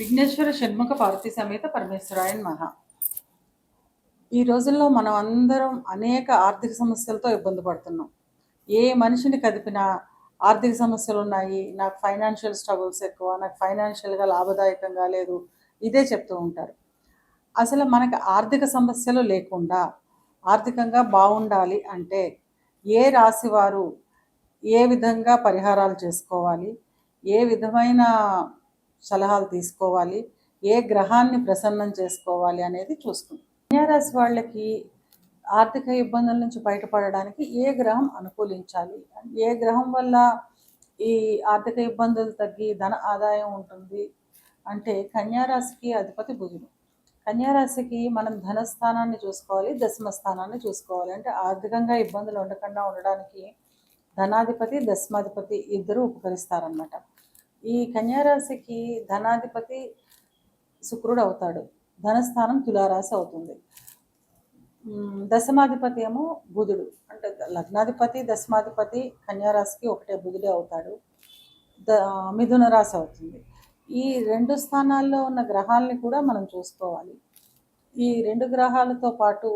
విఘ్నేశ్వర షణ్ముఖ పార్వతి సమేత పరమేశ్వరాయన్ మహా ఈ రోజుల్లో మనం అందరం అనేక ఆర్థిక సమస్యలతో ఇబ్బంది పడుతున్నాం. ఏ మనిషిని కదిపినా ఆర్థిక సమస్యలు ఉన్నాయి నాకు ఫైనాన్షియల్ స్ట్రగుల్స్ ఎక్కువ నాకు ఫైనాన్షియల్గా లాభదాయకంగా లేదు ఇదే చెప్తూ ఉంటారు. అసలు మనకు ఆర్థిక సమస్యలు లేకుండా ఆర్థికంగా బాగుండాలి అంటే ఏ రాశి వారు ఏ విధంగా పరిహారాలు చేసుకోవాలి ఏ విధమైన సలహాలు తీసుకోవాలి ఏ గ్రహాన్ని ప్రసన్నం చేసుకోవాలి అనేది చూస్తుంది కన్యారాశి వాళ్ళకి ఆర్థిక ఇబ్బందుల నుంచి బయటపడడానికి ఏ గ్రహం అనుకూలించాలి? ఏ గ్రహం వల్ల ఈ ఆర్థిక ఇబ్బందులు తగ్గి ధన ఆదాయం ఉంటుంది? అంటే కన్యారాశికి అధిపతి బుధుడు. కన్యారాశికి మనం ధనస్థానాన్ని చూసుకోవాలి దశమ స్థానాన్ని చూసుకోవాలి. అంటే ఆర్థికంగా ఇబ్బందులు ఉండకుండా ఉండడానికి ధనాధిపతి దశమాధిపతి ఇద్దరు ఉపకరిస్తారనమాట ఈ కన్యారాశికి ధనాధిపతి శుక్రుడు అవుతాడు. ధనస్థానం తులారాశి అవుతుంది. దశమాధిపతి ఏమో బుధుడు. అంటే లగ్నాధిపతి దశమాధిపతి కన్యారాశికి ఒకటే బుధుడే అవుతాడు. ద మిథున రాశి అవుతుంది. ఈ రెండు స్థానాల్లో ఉన్న గ్రహాలని కూడా మనం చూసుకోవాలి. ఈ రెండు గ్రహాలతో పాటు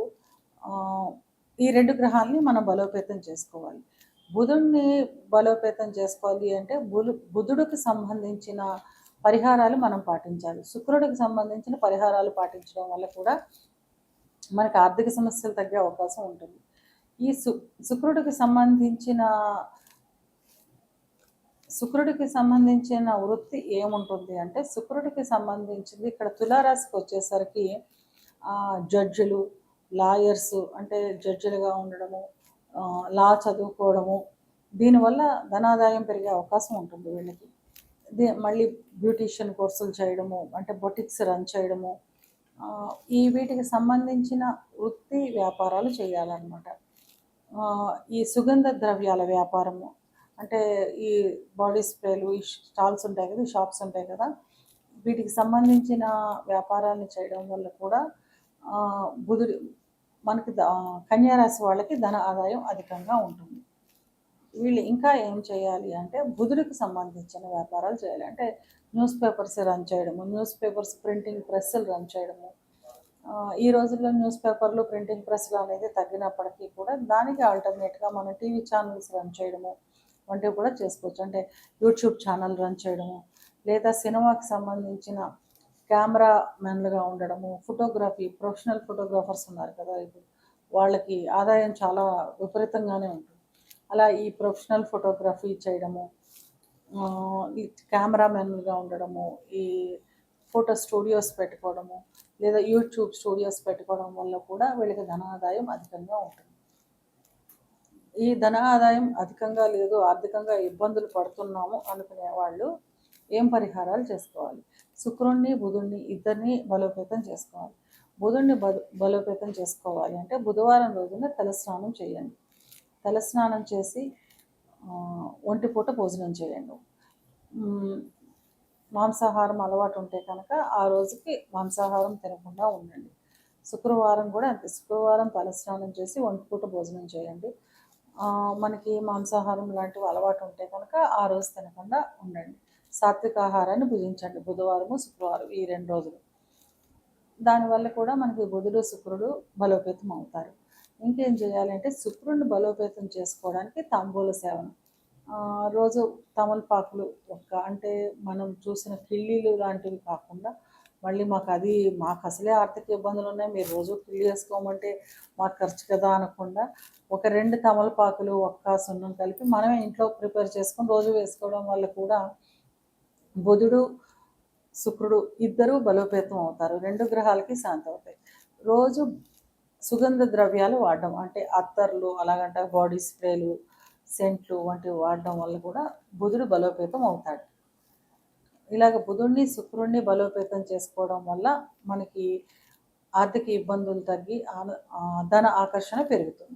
ఈ రెండు గ్రహాలని మనం బలోపేతం చేసుకోవాలి. బుధుడిని బలోపేతం చేసుకోవాలి అంటే బుధు బుధుడికి సంబంధించిన పరిహారాలు మనం పాటించాలి. శుక్రుడికి సంబంధించిన పరిహారాలు పాటించడం వల్ల కూడా మనకు ఆర్థిక సమస్యలు తగ్గే అవకాశం ఉంటుంది. ఈ సు శుక్రుడికి సంబంధించిన శుక్రుడికి సంబంధించిన వృత్తి ఏముంటుంది అంటే శుక్రుడికి సంబంధించింది ఇక్కడ తులారాశికి వచ్చేసరికి జడ్జిలు లాయర్స్ అంటే జడ్జిలుగా ఉండడము లా చదువుకోవడము దీనివల్ల ధనాదాయం పెరిగే అవకాశం ఉంటుంది వీళ్ళకి. మళ్ళీ బ్యూటీషియన్ కోర్సులు చేయడము అంటే బొటిక్స్ రన్ చేయడము ఈ వీటికి సంబంధించిన వృత్తి వ్యాపారాలు చేయాలన్నమాట. ఈ సుగంధ ద్రవ్యాల వ్యాపారము అంటే ఈ బాడీ స్ప్రేలు ఈ స్టాల్స్ ఉంటాయి కదా ఈ షాప్స్ ఉంటాయి కదా వీటికి సంబంధించిన వ్యాపారాలను చేయడం వల్ల కూడా బుధుడి మనకి కన్యారాశి వాళ్ళకి ధన ఆదాయం అధికంగా ఉంటుంది. వీళ్ళు ఇంకా ఏం చేయాలి అంటే బుధుడికి సంబంధించిన వ్యాపారాలు చేయాలి. అంటే న్యూస్ పేపర్స్ రన్ చేయడము న్యూస్ పేపర్స్ ప్రింటింగ్ ప్రెస్లు రన్ చేయడము. ఈ రోజుల్లో న్యూస్ పేపర్లు ప్రింటింగ్ ప్రెస్లు అనేది తగ్గినప్పటికీ కూడా దానికి ఆల్టర్నేట్గా మన టీవీ ఛానల్స్ రన్ చేయడము వంటివి కూడా చేసుకోవచ్చు. అంటే యూట్యూబ్ ఛానల్ రన్ చేయడము లేదా సినిమాకి సంబంధించిన కెమెరా మ్యాన్లుగా ఉండడము ఫోటోగ్రఫీ ప్రొఫెషనల్ ఫోటోగ్రాఫర్స్ ఉన్నారు కదా ఇప్పుడు. వాళ్ళకి ఆదాయం చాలా విపరీతంగానే ఉంటుంది. అలా ఈ ప్రొఫెషనల్ ఫోటోగ్రఫీ చేయడము ఈ కెమెరా మెన్లుగా ఉండడము ఈ ఫోటో స్టూడియోస్ పెట్టుకోవడము లేదా యూట్యూబ్ స్టూడియోస్ పెట్టుకోవడం వల్ల కూడా వీళ్ళకి ధన ఆదాయం అధికంగా ఉంటుంది. ఈ ధన ఆదాయం అధికంగా లేదు ఆర్థికంగా ఇబ్బందులు పడుతున్నాము అనుకునే వాళ్ళు ఏం పరిహారాలు చేసుకోవాలి? శుక్రుణ్ణి బుధుణ్ణి ఇద్దరిని బలోపేతం చేసుకోవాలి. బుధుణ్ణి బలోపేతం చేసుకోవాలి అంటే బుధవారం రోజున తలస్నానం చేయండి. తలస్నానం చేసి ఒంటి ఒంటిపూట భోజనం చేయండి. మాంసాహారం అలవాటు ఉంటే కనుక ఆ రోజుకి మాంసాహారం తినకుండా ఉండండి. శుక్రవారం కూడా అంతే. శుక్రవారం తలస్నానం చేసి ఒంటిపూట భోజనం చేయండి. మనకి మాంసాహారం లాంటివి అలవాటు ఉంటే కనుక ఆ రోజు తినకుండా ఉండండి. సాత్విక ఆహారాన్ని భుజించండి. బుధవారము శుక్రవారం ఈ రెండు రోజులు. దానివల్ల కూడా మనకి బుధుడు శుక్రుడు బలోపేతం అవుతారు. ఇంకేం చేయాలంటే శుక్రుడిని బలోపేతం చేసుకోవడానికి తాంబూల సేవనం. రోజు తమలపాకులు ఒక్క అంటే మనం చూసిన కిళ్ళీలు లాంటివి కాకుండా మళ్ళీ మాకు అది మాకు అసలే ఆర్థిక ఇబ్బందులు ఉన్నాయి. మీరు రోజు కిళ్ళి వేసుకోమంటే మాకు ఖర్చు కదా అనకుండా ఒక రెండు తమలపాకులు ఒక్క సున్నం కలిపి మనమే ఇంట్లో ప్రిపేర్ చేసుకొని రోజు వేసుకోవడం వల్ల కూడా బుధుడు శుక్రుడు ఇద్దరూ బలోపేతం అవుతారు. రెండు గ్రహాలకి శాంతి అవుతాయి. రోజు సుగంధ ద్రవ్యాలు వాడడం అంటే అత్తర్లు అలాగంటే బాడీ స్ప్రేలు సెంట్లు వంటివి వాడడం వల్ల కూడా బుధుడు బలోపేతం అవుతాడు. ఇలాగ బుధుడిని శుక్రుడిని బలోపేతం చేసుకోవడం వల్ల మనకి ఆర్థిక ఇబ్బందులు తగ్గి ఆన- ఆ, ధన ఆకర్షణ పెరుగుతుంది.